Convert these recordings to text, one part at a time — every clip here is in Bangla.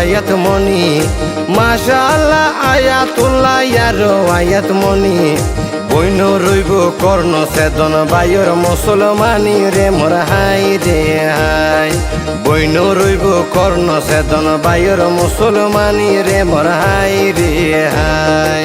আয়াত মনি। মাশাআল্লাহ, আয়াতুল্লাহ ইয়ারো আয়াত মনি। বৈন রইব কর্ণ সেদন বায়ুর মুসলমানি রে, মোর হাই রে হাই। বৈন রইব কর্ণ সেদন বায়ুর মুসলমানি রে, মোর হাই রে হাই।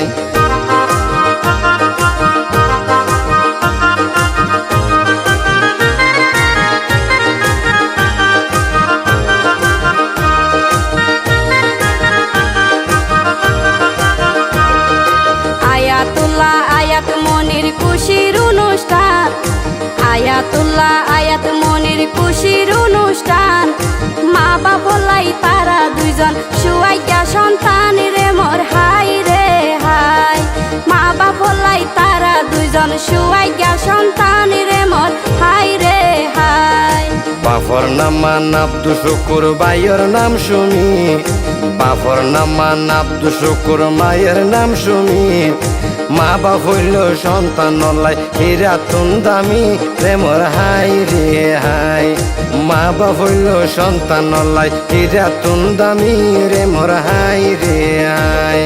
খুশির অনুষ্ঠান। মা বাবলাই তারা দুইজন। সুয়াইকা সন্তান রে মোর হাই রে হাই। মা বাবলাই তারা দুইজন। সুয়াইকা সন্তান রে মোর হাই রে হাই। বাফর নামান আব্দু শুকুর বাইয়ের নাম সুমি বাফর নামান আব্দু শুকুর মায়ের নাম সুমি মা বা হইল সন্তান নলাই হীরা তুন দামি, প্রেমর হাই রে হাই। মা বা হইল সন্তান নলাই হীরা তুন দামি রে মোর হাই রে হাই।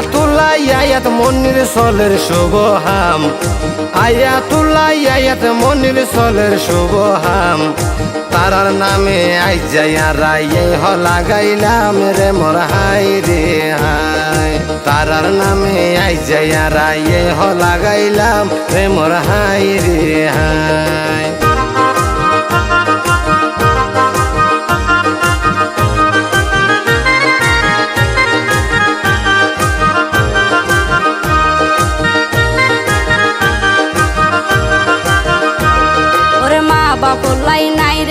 আয়াত মনির সলের শুভ হাম আয়াতুল্লাহ, আয়াত মনির সলের শুভ হাম তারার নামে আই যাইয়া রাইয়ে হ লাগাইলাম রে মোর হাই রে হাই। তারার নামে আই যাইয়া রাইয়ে হ লাগাইলাম রে মোর হাই রে হাই।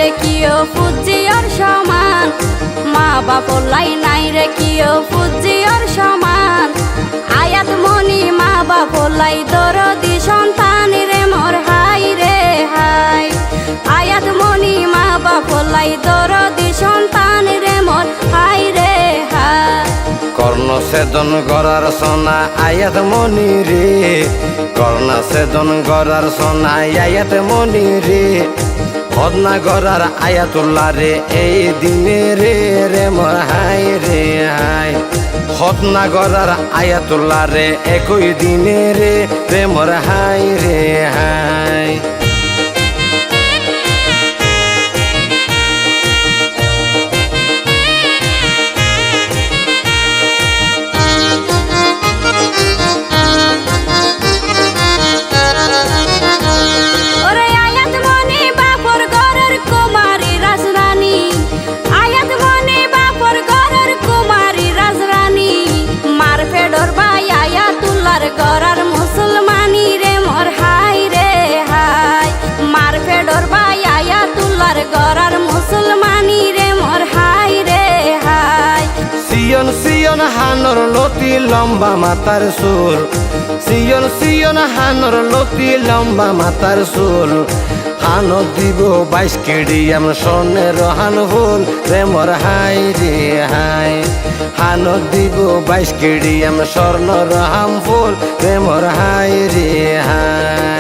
রে কিও ফুজিয়র সমান? মা বাপলাই নাই রে কিও ফুজিয়র সমান? আয়াত মনি মা বাপলাই দরদি সন্তান রে মোর হাই রে হাই। আয়াত মনি মা বাপলাই দরদি সন্তান রে মোর হাই রে হাই। কর্ণ সেদন গড়ার সোনা আয়াত মনি রে। কর্ণ সেদন গড়ার সোনা আয়াত মনি রে। হদনা গড়ার আয়াতুল্লাহ রে এই দিনে রে রে মোর হাই রে হাই। হদনা গড়ার আয়াতুল্লাহ রে একই দিনে রে রে মোর হাই রে হাই। সিয়ন সিয়ন, হানর লতি লম্বা মাতার সুর হান দিব বাইশ কেডিয়াম স্বর্ণের হান ফুল। প্রেমর হাই রে হাই। হান দিব বাইশ কেডিয়াম স্বর্ণর হাম ফুল। প্রেমর হাই রে হাই।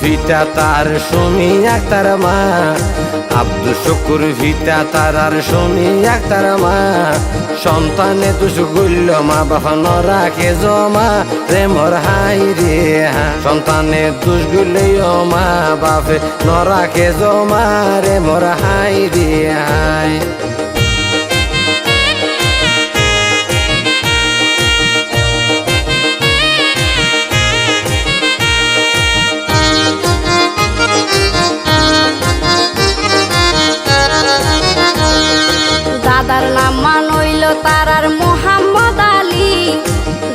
ভিটা তার সুমি আক্তার মা। আব্দুল শুকুর ভিটা তার আর সুমি আক্তার মা। সন্তানে দুষ গুল্য মা বাবা ন রাখে জমা। রে হাই রে। সন্তানে দুষ গুলিও মা, বাপে ন রাখে জমা। রে মোর হাই রে, হাই। দাদার নাম মানইল তারার মোহাম্মদ আলী।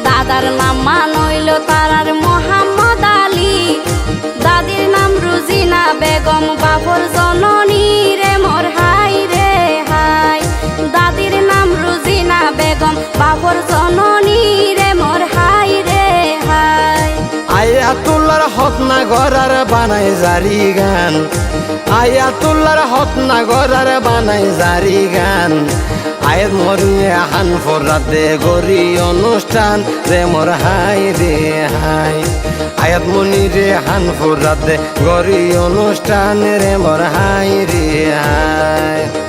দাদার নাম মানইল তারার মোহাম্মদ আলী। দাদির নাম রুজিনা বেগম, বাবর জননী রে মোর হাই রে হাই। দাদির নাম রুজিনা বেগম, বাবর জননী হক গরার বানাই জারি গান। আয়াতুল্লার হক না গরার বানাই জারি গান। আয়াত মরিয়ে হান ফরাতে গরি অনুষ্ঠান, রে মোর হাই রে হাই। আয়াত মনি রে হান ফরাতে গরি অনুষ্ঠান, রে মোর হাই রে হাই।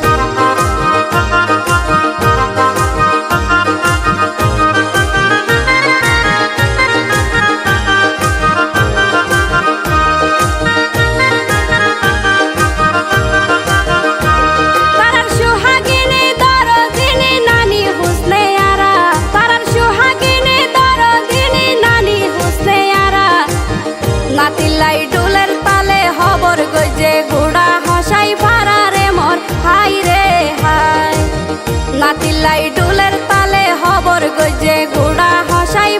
হবর গজে গুড়া হসাই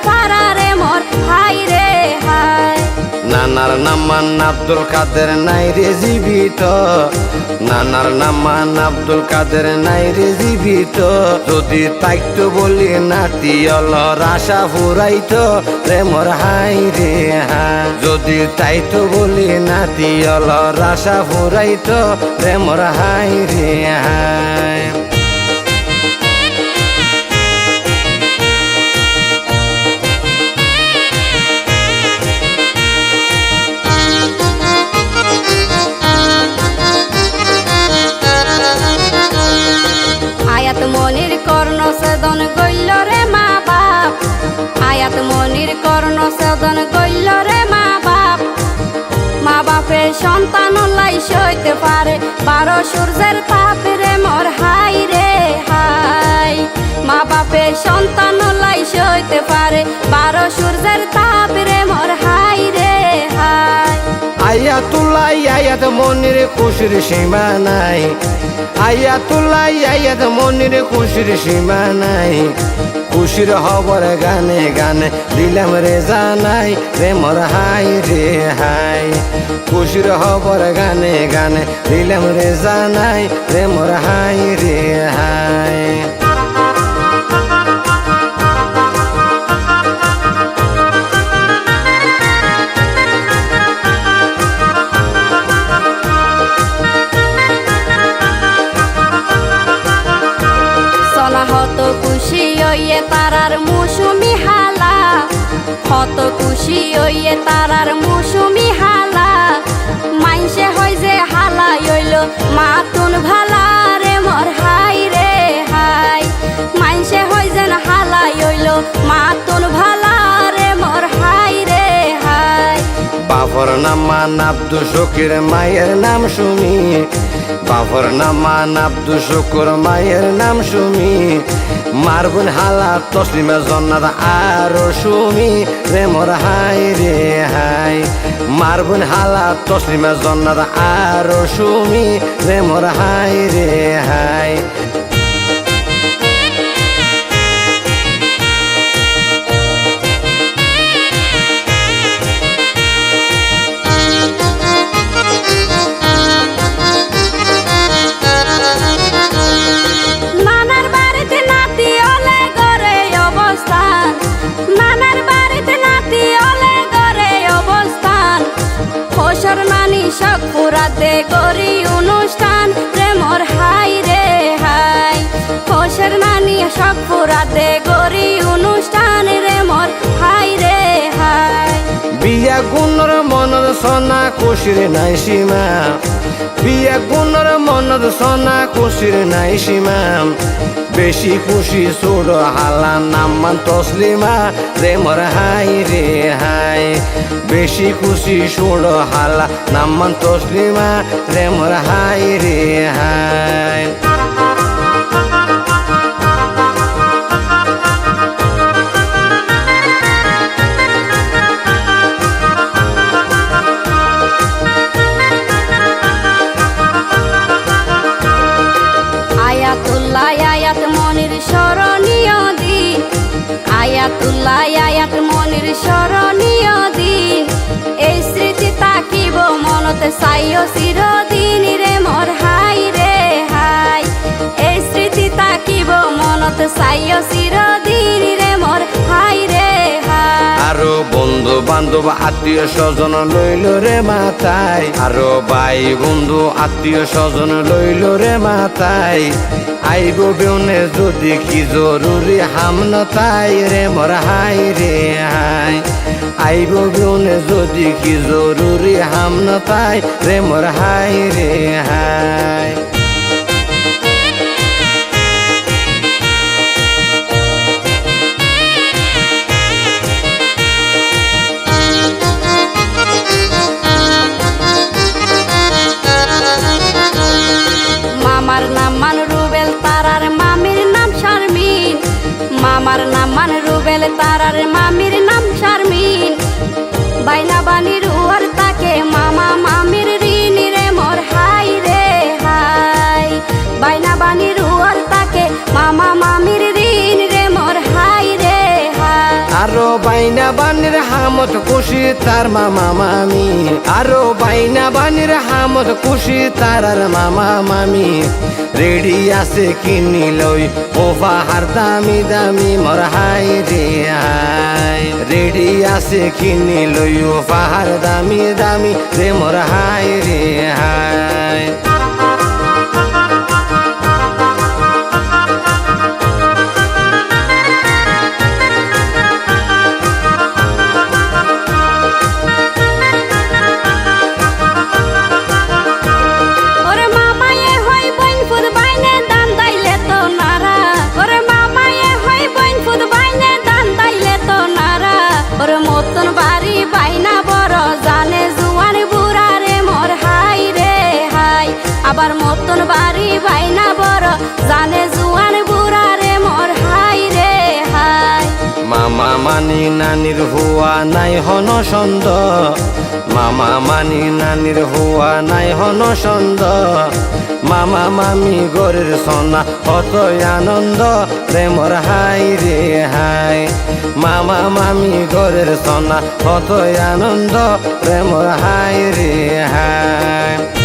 রে মোর হাই রে হাই। নানার নামান আব্দুল কাদের নাই রে জীবিত। নানার নামান আব্দুল কাদের নাই রে জীবিত। যদি তাইতো বলি নাতি অলর আশা ফুরাইতো রে মোর হাই রে হা যদি তাইতো বলি নাতি অলর আশা ফুরাইতো রে মোর হাই রে হাই। সন্তান লাই সইতে পারে। বারো সূর্যের তাপ মোর হাই রে, হাই। মা বাপের সন্তান লাই সইতে পারে। বারো সূর্যের তাপ মোর হাই রে, হাই। আয়াতুল্লাহ আয়াত মনির খুশির সীমা নাই। আয়াতুল্লাহ আয়াত মনির খুশির সীমা নাই। খুশির হবর গানে গানে দিলাম রে জানাই রে, মোর হাই রে, হাই। খুশির হবর গানে গানে দিলাম রে জানাই রে মোর হাই বাবর নামান আব্দু শকির মায়ের নাম সুমি বাবর নামান আব্দু শুকুর মায়ের নাম সুমি মারবুন হালা তসলিমে জন্নাত আরও সুমি। রে মোর হাই রে হাই মারবুন হালা তসলিমে জন্নাত আরও সুমি। রে মোর হাই রে হাই সব পুরাতে করি অনুষ্ঠান রে হাই রে হাই বিয়া গুণর মনর সোনা খুশির নাই সীমা। বিয়া গুণর মনর সোনা খুশির নাই সীমা। বেশি খুশি সুর হালা নাম তসলিমা। রে মর হাই রে হাই বেশি খুশি সুর হালা নাম তসলিমা। রে মর হাই রে হাই চিরদিন আরও বন্ধু বান্ধব, আত্মীয় স্বজন লইল রে মাতাই। আরও ভাই বন্ধু, আত্মীয় স্বজন লইল রে মাতাই। আইব বেউনে যদি কি জরুরি হামন তাই রে মোর হাই রে হাই। আইব বেউনে যদি কি জরুরি হামন তাই রে মোর হাই রে হাই। মামার নাম মান রুবেল, তারার শারমিন মামার নাম মান রুবেল তারার মামির নাম শারমিন। বাইনা বানির রুয়ার তাকে, মামা মামির ঋণ রে, মোর হাই রে হাই। বাইনা বানির রুয়ার তাকে, মামা মামির আরও বাইনা বানির হামত খুশি তার মামা মামি। আরও বাইনা বানির হামত খুশি তার আর মামা মামি। রেডি আছে কিনি লই, ও পাহাড় দামি দামি মর হাই রে রেডি আছে কিনি লই, ও পাহাড় দামি দামি রে মর হাই রে হাই। সন্দ মামা মামি গরের সোনা অত আনন্দ। প্রেমর হাই রে হাই। মামা মামি গরের সোনা অত আনন্দ। প্রেমর হাই রে হাই।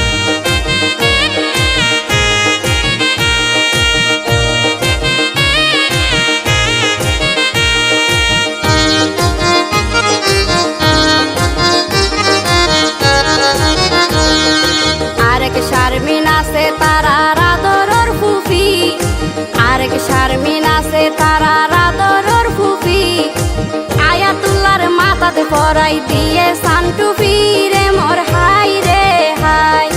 আরেক শারমিন আছে তারা রাদরর ফুফি। আয়াতুল্লার মাথাতে পরাই দিয়ে সান্টুফি রে, মোর হাই রে, হাই।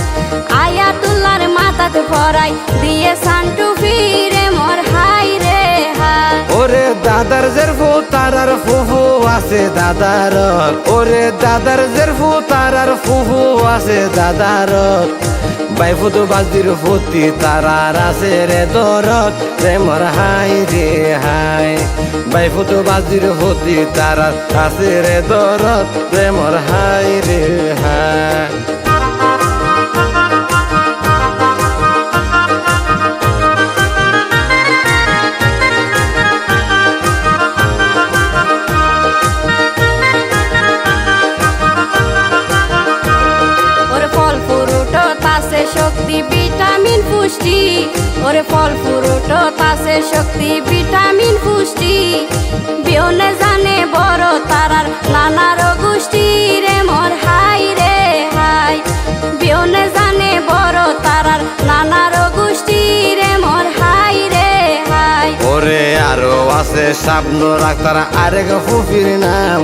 আয়াতুল্লার মাথাতে পরাই দিয়ে সান্টুফি রে, মোর ওরে দাদার জেরফু, তারার ফুফু আছে দাদার। ওরে দাদার জেরফু, তারার ফুফু আছে দাদার। বাইফুত বাজির ফুতি, তারার আছে রে দরদ। প্রেমর হাই রে হাই। বাইফুত বাজির ফুতি, তারার আছে রে দরদ। প্রেমর হাই রে হাই। ওরে ফল ফুরোট তাসে শক্তি ভিটামিন পুষ্টি। বিয়নে জানে বড় তারার নানা রোগুষ্টি আছে স্বপ্ন রাখতার আরেক ফুফির নাম।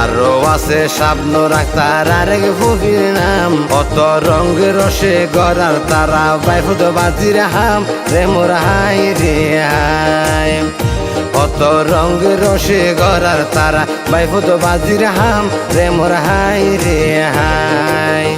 আরও আছে স্বপ্ন রাখতার আরেক ফুফির নাম। অত রঙে রসে গড়ার তারা বাইফুত বাজির হাম, রে মোর হাই রে অত রঙে রসে গড়ার তারা বাইফুত বাজির হাম, রে মোর হাই রে হাই।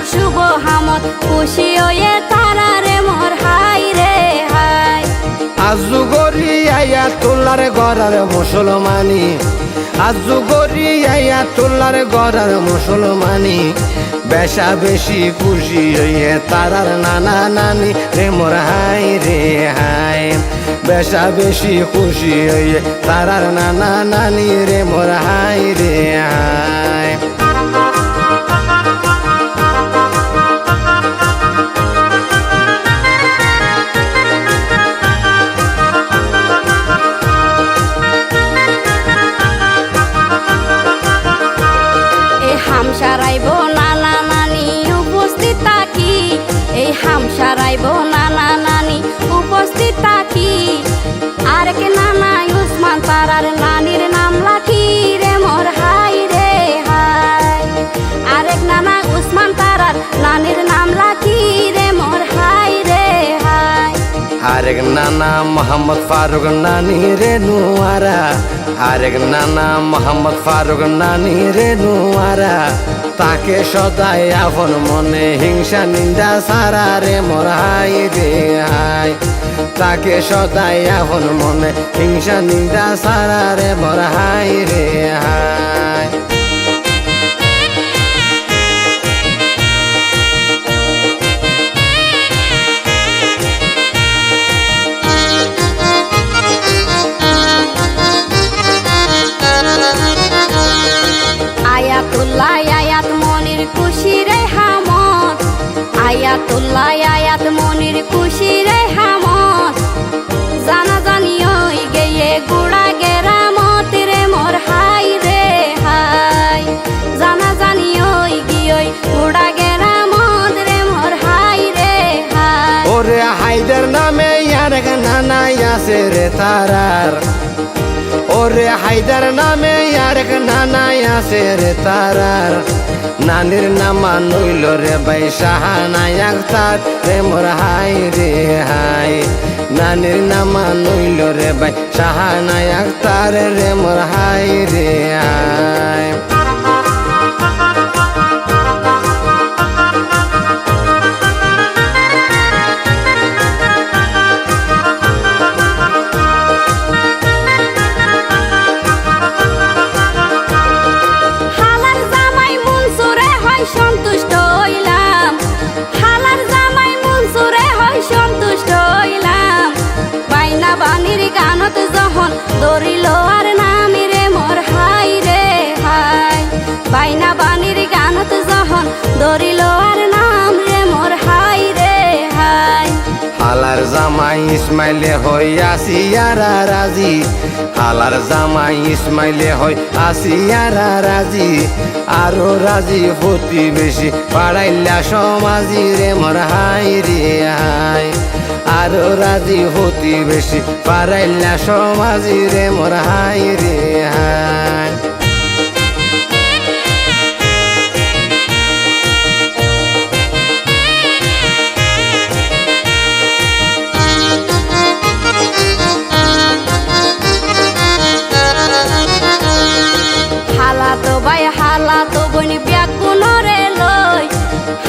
অলর শুভ হামত, খুশি হইয়ে তারা রে মোর হাই রে হাই। আজু গরি আয়া তোলার গড়ার মুসলমানি। আজু গরি আয়া তোলার গড়ার মুসলমানি। বেশা বেশি খুশি হইয়ে তারার নানা নানি রে মোর হাই রে হাই। বেশা বেশি খুশি হইয়ে তারার নানা নানি রে মোর হাই রে হাই। নানা মোহাম্মদ ফারুক নানি রে নুয়ারা আরেক নানা মোহাম্মদ ফারুক নানি রে নুয়ারা তাকে সদাই আপন মনে হিংসা নিন্দা সারা রে মোর হাই রে হাই তাকে সদাই আপন মনে হিংসা নিন্দা সারা রে মোর হাই রে হাই হায়দার নামে আরেক নানা আছে রে তারার। নানির নামা নইল রে বাই সাহানাই আখতার। রে মোর হাই রে হাই। নানির নামা নইল রে বাই সাহানাই আখতার। রে মোর হাই রে হাই। ইসমাইলে হই আসিয়ারা রাজি। হালার জামাই ইসমাইলে হই আসিয়ারা রাজি। আরও রাজি প্রতিবেশী পাড়াইলা সমাজি রে মোর হাই রে হাই। আরও রাজি প্রতিবেশী পাড়াইলা সমাজি রে মোর হাই রে হাই।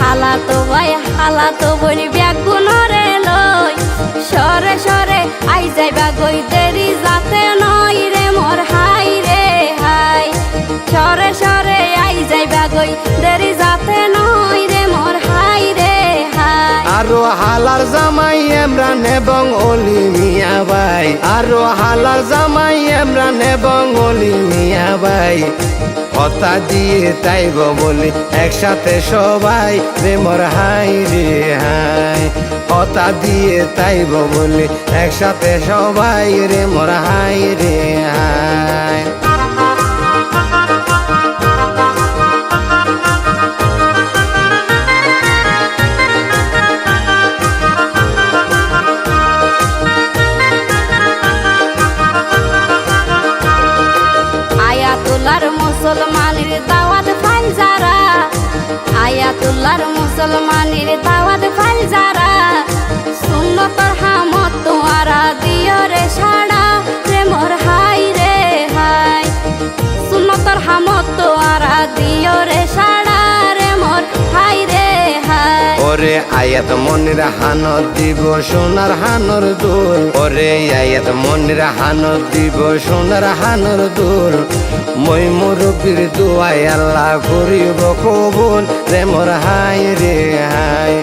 হালা তো ভাই হালা তো বনি ব্যাগুনরে লই। সরে সরে আই যাইবা গই, দেরি যাতে নই রে মোর হাই রে হাই। সরে সরে আই যাইবা গই, দেরি যাতে নই রে মোর হাই রে হাই। আরও হালার জামাই এমরা এমরান এবং অলি মিয়া ভাই। আরও হালার জামাই এমরান এবং অলি মিয়া ভাই। হতা দিয়ে তাইব বলি, একসাথে সবাই প্রেমর হাই রে হাই। কথা দিয়ে তাইব বলি, একসাথে সবাই রে মোর হাই রে হাই। মুসলমানের দাওয়াত ফাইল যারা, সুন্নতর হামত তোমারা দিও রে সাড়া হাই রে হাই। সুন্নতর হামত তোমারা দিও রে সাড়া রে মোর হাই রে ওরে আয়াত মনির হানত দিব সোনার হানর দোল ওরে আয়াত মনির হানত দিব সোনার হানর দোল মই মুরব্বীর দোয়াই আল্লাহ করিব কবুল। রে মোর হাই রে হাই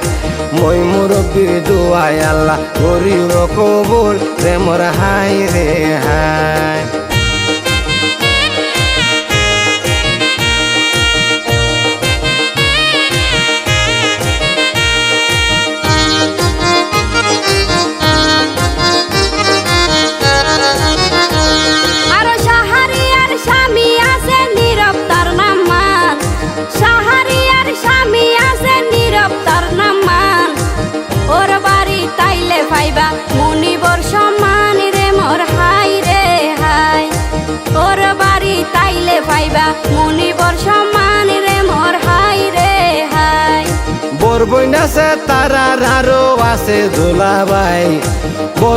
মই মুরব্বীর দোয়াই আল্লাহ করিব কবুল। রে মোর হাই রে হাই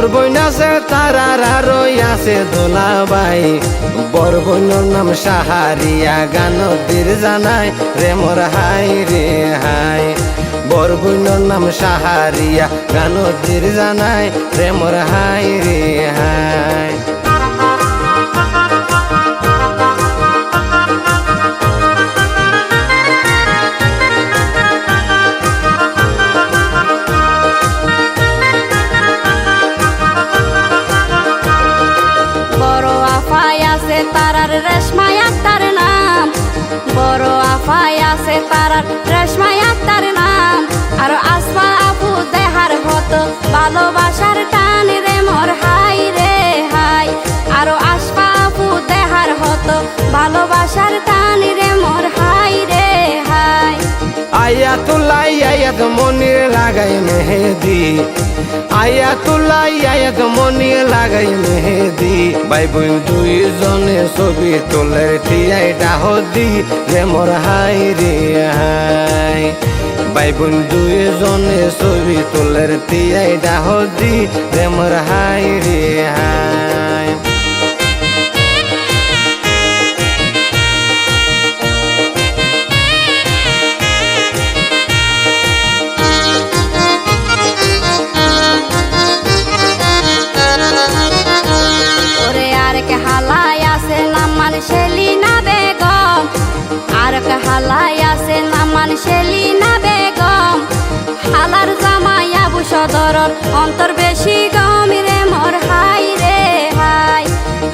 বরবইন আছে তারার আরও আছে দোলাবাই। বরবইনর নাম সাহারিয়া গানতির জানাই, রে মোর হাই রে হাই। বরবইনর নাম সাহারিয়া গানতির জানাই, রে মোর হাই রে ভালোবাসার টান রে মোর হাই রে হাই। আর আসফা আপু দেহার হতো, ভালোবাসার টান রে মোর হাই রে হাই। আয়া আয়াতুল্লাই আয়াত মনির লাগাই মেহেদি। আয়া আয়াতুল্লাই আয়াত মনির লাগাই মেহেদি। ভাই বোন দুইজনে ছবি তোলে তিয়াই ডাহদি রে মোর হাই রে হাই। ভাই বোন দুইজনে ছবি তোলে তিয়াই ডাহদি রে মোর হাই রে হাই। হালাই আছে নামান সেলিনা বেগম? আর হালাই আবু সদরর অন্তর বেশি গম রে, মোর হাই রে হাই।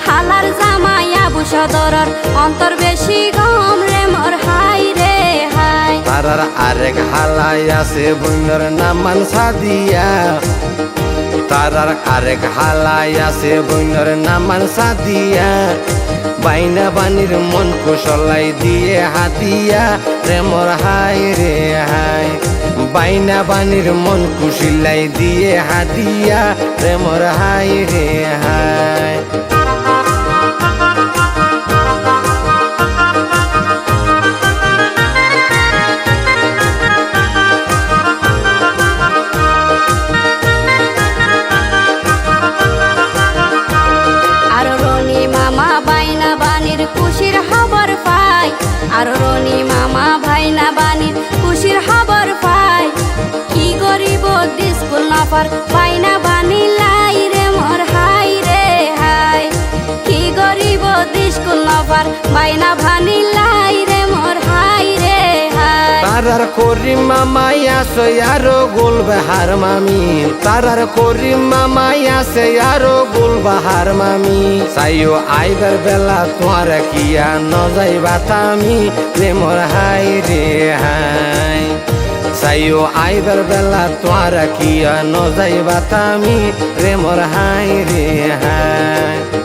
হালার জামাই আবু সদরর অন্তর বেশি গম রে, মোর হাই রে হাই। তারার আরেক হালাই আছে বইনর নামান সাদিয়া তারার আরেক হালাই আছে বইনর নামান সাদিয়া বাইনা বানির মন কুশলাই দিয়ে হাতিয়া রে, মোর হাই রে হাই। বাইনা বানির মন কুশিলাই দিয়ে হাতিয়া রে মোর হাই রে হাই স্কুল নাফার বাইনা বানি লাই রে মোর হাই রে হাই। কি গরিব স্কুল নাফার বাইনা ভানি লাই রে মোর হাই রে তারার করিম মামাই আছে আরও গুলবাহার মামি। তারার করিম মামাই আছে আরও গুলবাহার মামি। চাইও আইবার বেলা তোমার কিয়া ন যাইবা তামি প্রেমর হাই রে হাই। চাইও আইবার বেলা তোয়ারা কি ন যাইবা তামি? রে মোর হাই রে হাই।